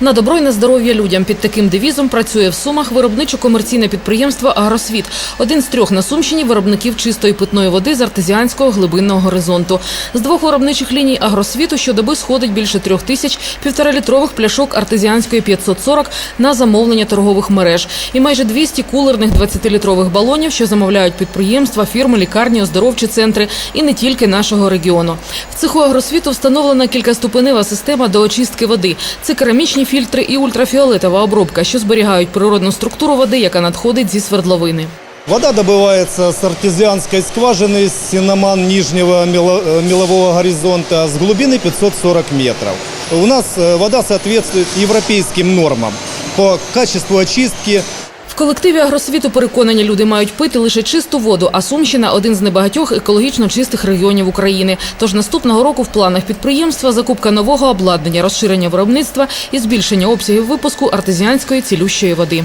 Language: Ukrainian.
На добро й на здоров'я людям під таким девізом працює в Сумах виробничо-комерційне підприємство «Агросвіт» – один з трьох на Сумщині виробників чистої питної води з артезіанського глибинного горизонту. З двох виробничих ліній «Агросвіту» щодоби сходить більше трьох тисяч півторалітрових пляшок артезіанської 540 на замовлення торгових мереж і майже 200 кулерних 20-літрових балонів, що замовляють підприємства, фірми, лікарні, оздоровчі центри і не тільки нашого регіону. В цеху «Агросвіту» встановлена кількаступенева система до очистки води. Це керамічні фільтри і ультрафіолетова обробка, що зберігають природну структуру води, яка надходить зі свердловини. Вода добывается с артезианской скважины с Синоман нижнего мело- э, мелового горизонта с глубины 540 метров. У нас э, вода соответствует европейским нормам по качеству очистки, В колективі агросвіту переконані люди мають пити лише чисту воду, а Сумщина один з небагатьох екологічно чистих регіонів України. Тож наступного року в планах підприємства закупка нового обладнання, розширення виробництва і збільшення обсягів випуску артезіанської цілющої води.